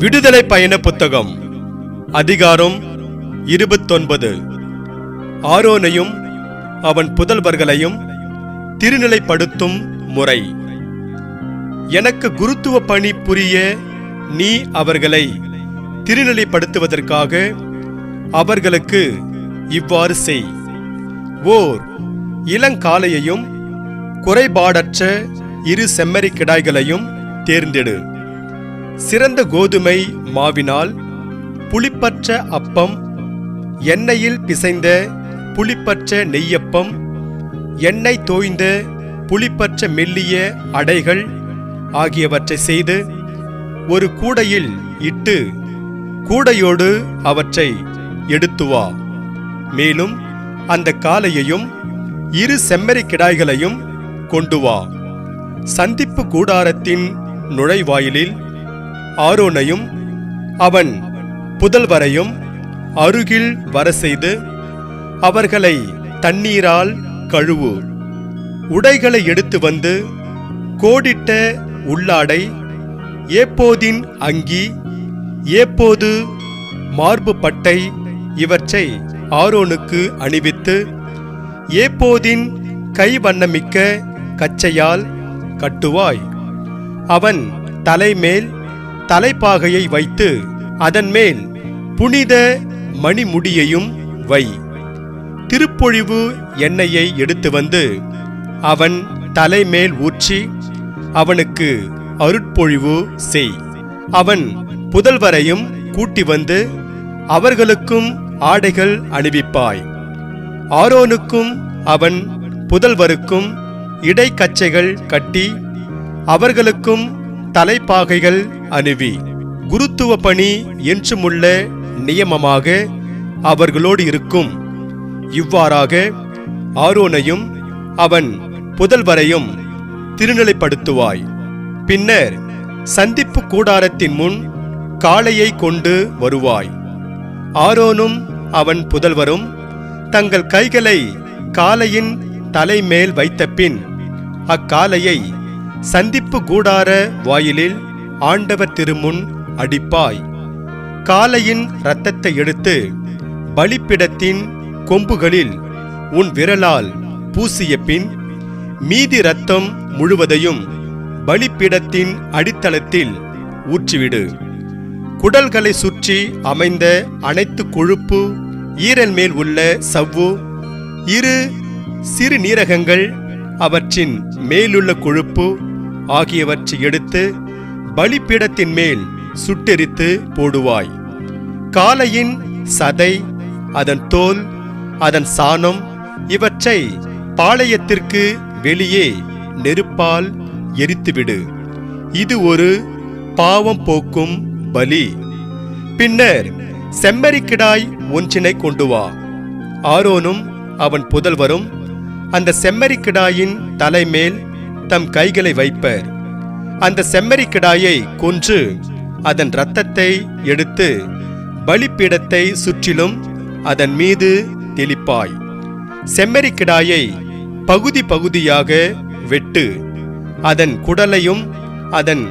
விடுதலை பயண புத்தகம் அதிகாரம் இருபத்தொன்பது. ஆரோனையும் அவன் புதல்வர்களையும் திருநிலைப்படுத்தும் முறை. எனக்கு குருத்துவ பணி புரிய நீ அவர்களை திருநிலைப்படுத்துவதற்காக அவர்களுக்கு இவ்வாறு செய். ஓர் இளங்காலையையும் குறைபாடற்ற இரு செம்மறி கிடாய்களையும் தேர்ந்தெடு. சிறந்த கோதுமை மாவினால் புளிப்பற்ற அப்பம் எண்ணெயில் பிசைந்த புளிப்பற்ற நெய்யப்பம் எண்ணெய் தோய்ந்த புளிப்பற்ற மெல்லிய அடைகள் ஆகியவற்றை செய்து ஒரு கூடையில் இட்டு கூடையோடு அவற்றை எடுத்து வா. மேலும் அந்த காளையையும் இரு செம்மறி கிடாய்களையும் கொண்டு வா. சந்திப்பு கூடாரத்தின் நுழைவாயிலில் ஆரோனையும் அவன் புதல்வரையும் அருகில் வர செய்து அவர்களை தண்ணீரால் கழுவு. உடைகளை எடுத்து வந்து கோடிட்ட உள்ளாடை ஏப்போதின் அங்கி ஏப்போது மார்பு பட்டை இவற்றை ஆரோனுக்கு அணிவித்து ஏப்போதின் கை வண்ணமிக்க கச்சையால் கட்டுவாய். அவன் தலைமேல் தலைப்பாகையை வைத்து அதன் மேல் புனித மணிமுடியையும் வை. திருப்பொழிவு எண்ணெயை எடுத்து வந்து அவன் தலைமேல் ஊற்றி அவனுக்கு அருட்பொழிவு செய். அவன் புதல்வரையும் கூட்டி வந்து அவர்களுக்கும் ஆடைகள் அணிவிப்பாய். ஆரோனுக்கும் அவன் புதல்வருக்கும் இடைக்கச்சைகள் கட்டி அவர்களுக்கும் தலைப்பாகைகள் அணிவி. குருத்துவ பணி என்றுமுள்ள நியமமாக அவர்களோடு இருக்கும். இவ்வாறாக ஆரோனையும் அவன் புதல்வரையும் திருநிலைப்படுத்துவாய். பின்னர் சந்திப்பு கூடாரத்தின் முன் காளையை கொண்டு வருவாய். ஆரோனும் அவன் புதல்வரும் தங்கள் கைகளை காளையின் தலைமேல் வைத்த பின் அக்காளையை சந்திப்பு கூடார வாயிலில் ஆண்டவர் திருமுன் அடிப்பாய். காலையின் இரத்தத்தை எடுத்து பலிப்பிடத்தின் கொம்புகளில் உன் விரலால் பூசிய பின் மீதி இரத்தம் முழுவதையும் பலிப்பிடத்தின் அடித்தளத்தில் ஊற்றிவிடு. குடல்களை சுற்றி அமைந்த அனைத்து கொழுப்பு ஈரல் மேல் உள்ள சவ்வு இரு சிறு நீரகங்கள் அவற்றின் மேலுள்ள கொழுப்பு ஆகியவற்றை எடுத்து பலிப்பீடத்தின் மேல் சுட்டெரித்து போடுவாய். காலையின் சதை அதன் தோல் அதன் சாணம் இவற்றை பாளையத்திற்கு வெளியே நெருப்பால் எரித்துவிடு. இது ஒரு பாவம் போக்கும் பலி. பின்னர் செம்மறிக்கிடாய் ஒன்றினை கொண்டு வா. ஆரோனும் அவன் புதல்வரும் அந்த செம்மறிக்கிடாயின் தலைமேல் தம் கைகளை வைப்பர். அந்த செம்மறிக்கிடாயை கொன்று அதன் இரத்தத்தை எடுத்து பலிப்பீடத்தை சுற்றிலும் அதன் மீது தெளிப்பாய். செம்மறிக்கிடாயை பகுதி பகுதியாக வெட்டு அதன் குடலையும் அதன்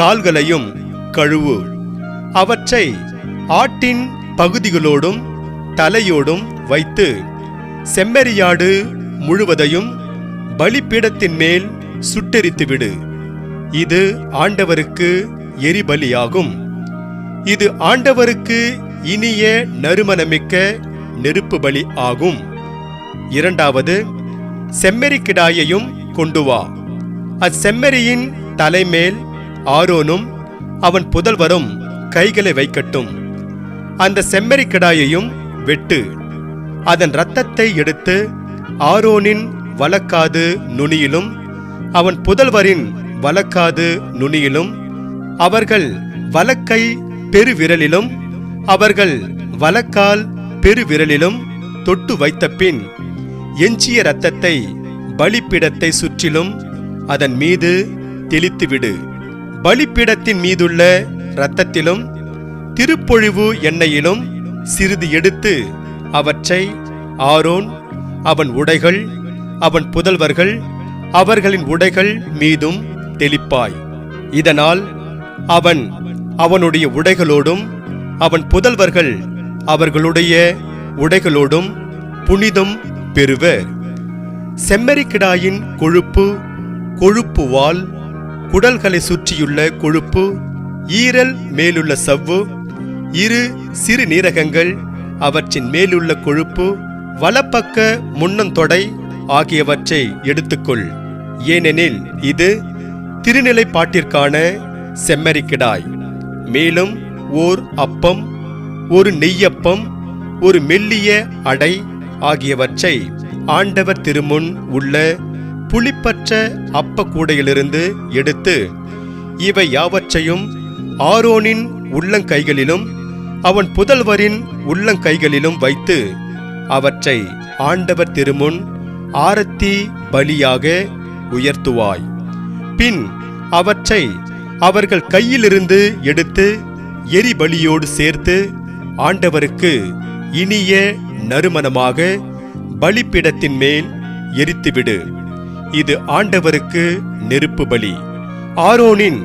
கால்களையும் கழுவு. அவற்றை ஆட்டின் பகுதிகளோடும் தலையோடும் வைத்து செம்மறியாடு முழுவதையும் பலிப்பீடத்தின் மேல் சுட்டெரித்துவிடு. இது ஆண்டவருக்கு எரிபலியாகும். இது ஆண்டவருக்கு இனிய நறுமணமிக்க நெருப்பு பலி ஆகும். இரண்டாவது செம்மறிக்கிடாயையும் கொண்டு வா. அச்செம்மறியின் தலைமேல் ஆரோனும் அவன் புதல்வரும் கைகளை வைக்கட்டும். அந்த செம்மறிக்கிடாயையும் வெட்டு. அதன் இரத்தத்தை எடுத்து ஆரோனின் வழக்காது நுனியிலும் அவன் புதல்வரின் வழக்காது நுனியிலும் அவர்கள் வலக்கை பெருவிரலிலும் அவர்கள் வலக்கால் பெருவிரலிலும் தொட்டு வைத்த பின் எஞ்சிய இரத்தத்தை பலிப்பிடத்தை சுற்றிலும் அதன் மீது தெளித்துவிடு. பலிப்பிடத்தின் மீதுள்ள இரத்தத்திலும் திருப்பொழிவு எண்ணெயிலும் சிறிது எடுத்து அவற்றை ஆரோன் அவன் உடைகள் அவன் புதல்வர்கள் அவர்களின் உடைகள் மீதும் தெளிப்பாய். இதனால் அவன் அவனுடைய உடைகளோடும் அவன் புதல்வர்கள் அவர்களுடைய உடைகளோடும் புனிதம் பெறுவர் செம்மறிக்கிடாயின் கொழுப்பு கொழுப்பு வால் குடல்களை சுற்றியுள்ள கொழுப்பு ஈரல் மேலுள்ள சவ்வு இரு சிறு நீரகங்கள் அவற்றின் மேலுள்ள கொழுப்பு வலப்பக்க முன்னந்தொடை ஆகியவற்றை எடுத்துக்கொள். ஏனெனில் இது திருநிலைப்பாட்டிற்கான செம்மறிக்கிடாய் மேலும் ஓர் அப்பம் ஒரு நெய்யப்பம் ஒரு மெல்லிய அடை ஆகியவற்றை ஆண்டவர் திருமுன் உள்ள புளிப்பற்ற அப்ப கூடையிலிருந்து எடுத்து இவை யாவற்றையும் ஆரோனின் உள்ளங்கைகளிலும் அவன் புதல்வரின் உள்ளங்கைகளிலும் வைத்து அவற்றை ஆண்டவர் திருமுன் ஆரத்தி பலியாக உயர்த்துவாய். பின் அவற்றை அவர்கள் கையிலிருந்து எடுத்து எரிபலியோடு சேர்த்து ஆண்டவருக்கு இனிய நறுமணமாக பலிப்பிடத்தின் மேல் எரித்துவிடு. இது ஆண்டவருக்கு நெருப்பு பலி. ஆரோனின்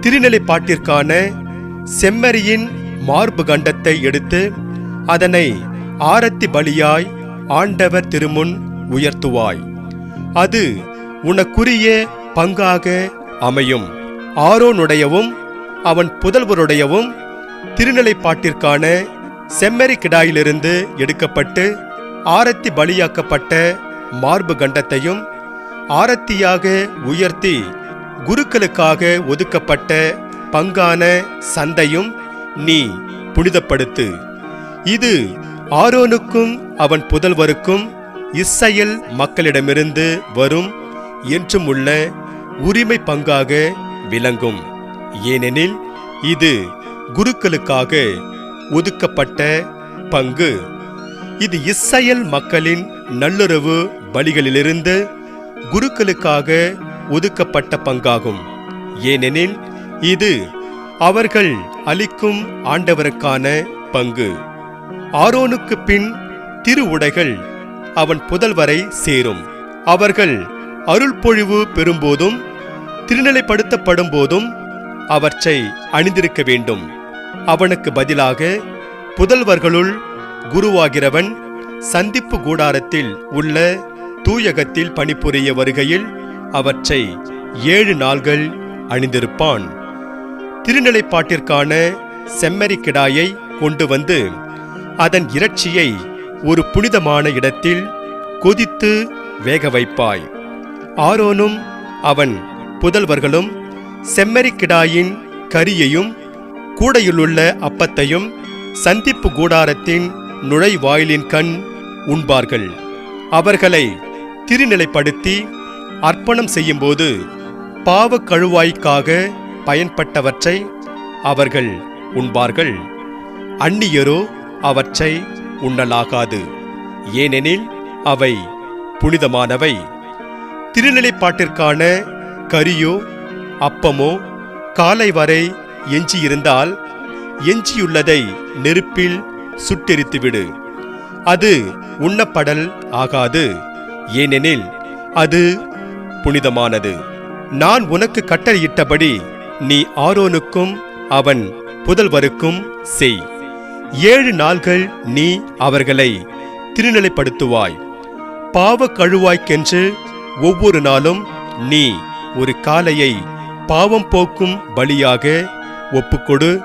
திருநிலைப்பாட்டிற்கான செம்மறியின் மார்பு கண்டத்தை எடுத்து அதனை ஆரத்தி பலியாய் ஆண்டவர் திருமுன் உயர்த்துவாய். அது உனக்குரிய பங்காக அமையும். ஆரோனுடையவும் அவன் புதல்வருடையவும் திருநிலைப்பாட்டிற்கான செம்மறி கிடாயிலிருந்து எடுக்கப்பட்டு ஆரத்தி பலியாக்கப்பட்ட மார்பு கண்டத்தையும் ஆரத்தியாக உயர்த்தி குருக்களுக்காக ஒதுக்கப்பட்ட பங்கான சந்தையும் நீ புனிதப்படுத்து. இது ஆரோனுக்கும் அவன் புதல்வருக்கும் இஸ்ரேல் மக்களிடமிருந்து வரும் என்றும் உள்ள உரிமை பங்காக விளங்கும். ஏனெனில் இது குருக்களுக்காக ஒதுக்கப்பட்ட பங்கு. இது இஸ்ரேல் மக்களின் நல்லுறவு பலிகளிலிருந்து குருக்களுக்காக ஒதுக்கப்பட்ட பங்காகும். ஏனெனில் இது அவர்கள் அளிக்கும் ஆண்டவருக்கான பங்கு. ஆரோனுக்கு பின் திரு உடைகள் அவன் புதல்வரை சேரும். அவர்கள் அருள் பொழிவு பெறும்போதும் திருநிலைப்படுத்தப்படும் போதும் அவற்றை அணிந்திருக்க வேண்டும். அவனுக்கு பதிலாக புதல்வர்களுள் குருவாகிறவன் சந்திப்பு கூடாரத்தில் உள்ள தூயகத்தில் பணிபுரிய வருகையில் அவற்றை ஏழு நாள்கள் அணிந்திருப்பான். திருநிலைப்பாட்டிற்கான செம்மறிக்கிடாயை கொண்டு வந்து அதன் இறைச்சியை ஒரு புனிதமான இடத்தில் கொதித்து வேக வைப்பாய். ஆரோனும் அவன் புதல்வர்களும் செம்மறிக்கிடாயின் கரியையும் கூடையிலுள்ள அப்பத்தையும் சந்திப்பு கூடாரத்தின் நுழைவாயிலின் கண் உண்பார்கள். அவர்களை திருநிலைப்படுத்தி அர்ப்பணம் செய்யும்போது பாவக்கழுவாய்க்காக பயன்பட்டவற்றை அவர்கள் உண்பார்கள். அந்நியரோ அவற்றை உண்ணலாகாது. ஏனெனில் அவை புனிதமானவை. திருநிலைப்பாட்டிற்கான கரியோ அப்பமோ காலை வரை எஞ்சியிருந்தால் எஞ்சியுள்ளதை நெருப்பில் சுட்டெரித்துவிடு. அது உண்ணப்படல் ஆகாது. ஏனெனில் அது புனிதமானது. நான் உனக்கு கட்டளையிட்டபடி நீ ஆரோனுக்கும் அவன் புதல்வருக்கும் செய். ஏழு நாள்கள் நீ அவர்களை திருநிலைப்படுத்துவாய். பாவ கழுவாய்க்கென்று ஒவ்வொரு நாளும் நீ ஒரு காலையை பாவம் போக்கும் பலியாக ஒப்புக்கொடு.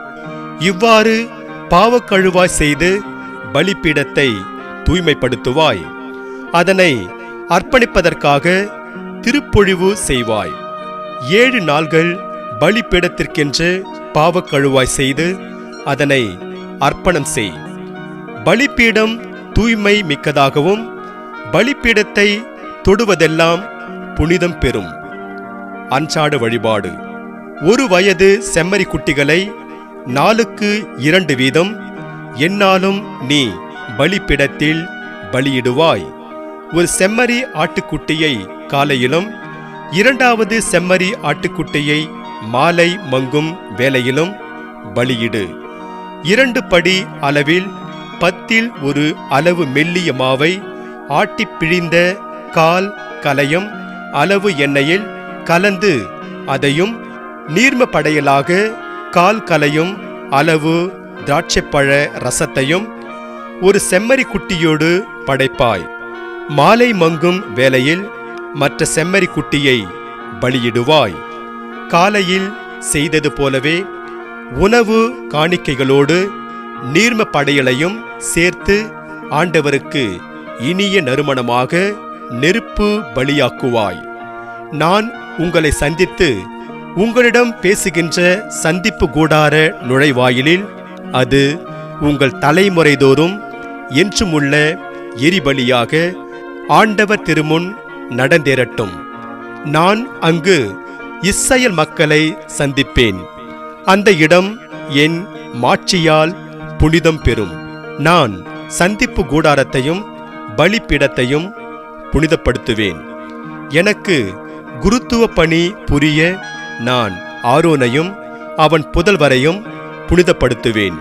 இவ்வாறு பாவக்கழுவாய் செய்து பலிப்பீடத்தை தூய்மைப்படுத்துவாய். அதனை அர்ப்பணிப்பதற்காக திருப்பொழிவு செய்வாய். ஏழு நாள்கள் பலிப்பீடத்திற்கென்று பாவக்கழுவாய் செய்து அதனை அர்ப்பணம் செய். பலிப்பீடம் தூய்மை மிக்கதாகவும் பலிப்பீடத்தை தொடுவதெல்லாம் புனிதம் பெறும். அன்றாட வழிபாடு. ஒரு வயது செம்மறி குட்டிகளை நாளுக்கு இரண்டு வீதம் என்னாலும் நீ பலிப்பிடத்தில் பலியிடுவாய். ஒரு செம்மறி ஆட்டுக்குட்டியை காலையிலும் இரண்டாவது செம்மறி ஆட்டுக்குட்டியை மாலை மங்கும் வேலையிலும் பலியிடு. இரண்டு படி அளவில் பத்தில் ஒரு அளவு மெல்லிய மாவை ஆட்டிப் பிழிந்த கால் கலயம் அளவு எண்ணெயில் கலந்து அதையும் நீர்ம படையலாக கால் கலையும் அளவு திராட்சைப்பழ ரசத்தையும் ஒரு செம்மறி குட்டியோடு படைப்பாய். மாலை மங்கும் வேளையில் மற்ற செம்மறி குட்டியை பலியிடுவாய். காலையில் செய்தது போலவே உணவு காணிக்கைகளோடு நீர்ம படையலையும் சேர்த்து ஆண்டவருக்கு இனிய நறுமணமாக நெருப்பு பலியாக்குவாய். நான் உங்களை சந்தித்து உங்களிடம் பேசுகின்ற சந்திப்பு கூடார நுழைவாயிலில் அது உங்கள் தலைமுறைதோறும் என்றுமுள்ள எரிபலியாக ஆண்டவர் திருமுன் நடந்தேறட்டும். நான் அங்கு இஸ்ரவேல் மக்களை சந்திப்பேன். அந்த இடம் என் மாட்சியால் புனிதம் பெறும். நான் சந்திப்பு கூடாரத்தையும் பலிப்பீடத்தையும் புனிதப்படுத்துவேன். எனக்கு குருத்துவ பணி புரிய நான் ஆரோனையும் அவன் புதல்வரையும் புனிதப்படுத்துவேன்.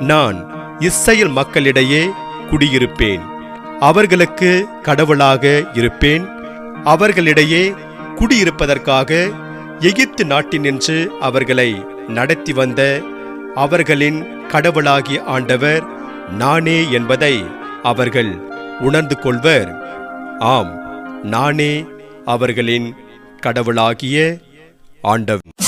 நான் இஸ்ரேல் மக்களிடையே குடியிருப்பேன். அவர்களுக்கு கடவுளாக இருப்பேன். அவர்களிடையே குடியிருப்பதற்காக எகிப்து நாட்டினின்று அவர்களை நடத்தி வந்த அவர்களின் கடவுளாகிய ஆண்டவர் நானே என்பதை அவர்கள் உணர்ந்து கொள்வர். ஆம் நானே அவர்களின் கடவுளாகிய ஆண்டவர்.